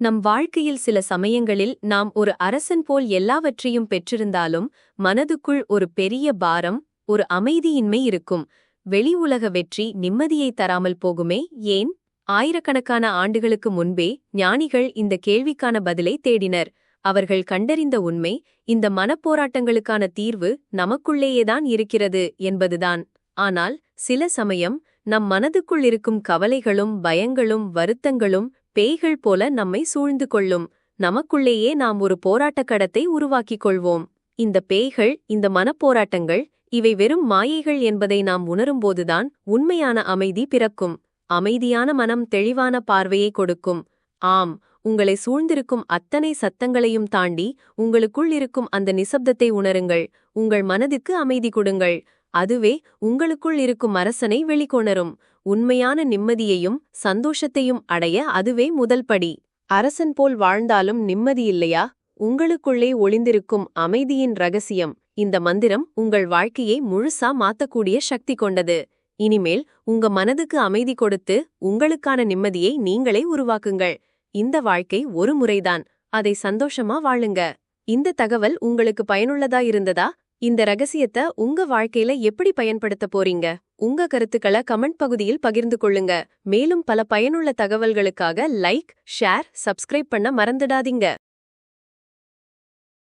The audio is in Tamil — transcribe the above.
நம் வாழ்க்கையில் சில சமயங்களில் நாம் ஒரு அரசன் போல் எல்லாவற்றையும் பெற்றிருந்தாலும் மனதுக்குள் ஒரு பெரிய பாரம் ஒரு அமைதியின்மை இருக்கும். வெளி உலக வெற்றி நிம்மதியை தராமல் போகுமே ஏன்? ஆயிரக்கணக்கான ஆண்டுகளுக்கு முன்பே ஞானிகள் இந்த கேள்விக்கான பதிலை தேடினர். அவர்கள் கண்டறிந்த உண்மை இந்த மனப்போராட்டங்களுக்கான தீர்வு நமக்குள்ளேயேதான் இருக்கிறது என்பதுதான். ஆனால் சில சமயம் நம் மனதுக்குள் இருக்கும் கவலைகளும் பயங்களும் வருத்தங்களும் பேய்கள் போல நம்மை சூழ்ந்து கொள்ளும். நமக்குள்ளேயே நாம் ஒரு போராட்டக் கடத்தை உருவாக்கிக் கொள்வோம். இந்த பேய்கள் இந்த மனப்போராட்டங்கள் இவை வெறும் மாயைகள் என்பதை நாம் உணரும்போதுதான் உண்மையான அமைதி பிறக்கும். அமைதியான மனம் தெளிவான பார்வையை கொடுக்கும். ஆம் உங்களை சூழ்ந்திருக்கும் அத்தனை சத்தங்களையும் தாண்டி உங்களுக்குள் இருக்கும் அந்த நிசப்தத்தை உணருங்கள். உங்கள் மனதுக்கு அமைதி கொடுங்கள். அதுவே உங்களுக்குள் இருக்கும் அரசனை வெளிக்கொணரும். உண்மையான நிம்மதியையும் சந்தோஷத்தையும் அடைய அதுவே முதல் படி. அரசன் போல் வாழ்ந்தாலும் நிம்மதியில்லையா உங்களுக்குள்ளே ஒளிந்திருக்கும் அமைதியின் ரகசியம். இந்த மந்திரம் உங்கள் வாழ்க்கையை முழுசா மாத்தக்கூடிய சக்தி கொண்டது. இனிமேல் உங்க மனதுக்கு அமைதி கொடுத்து உங்களுக்கான நிம்மதியை நீங்களே உருவாக்குங்கள். இந்த வாழ்க்கை ஒரு முறைதான். அதை சந்தோஷமா வாழுங்க. இந்த தகவல் உங்களுக்கு பயனுள்ளதா இருந்ததா? இந்த ரகசியத்தை உங்க வாழ்க்கையில எப்படி பயன்படுத்த போறீங்க? உங்க கருத்துக்களை கமெண்ட் பகுதியில் பகிர்ந்து கொள்ளுங்க. மேலும் பல பயனுள்ள தகவல்களுக்காக லைக் ஷேர் சப்ஸ்கிரைப் பண்ண மறந்துடாதீங்க.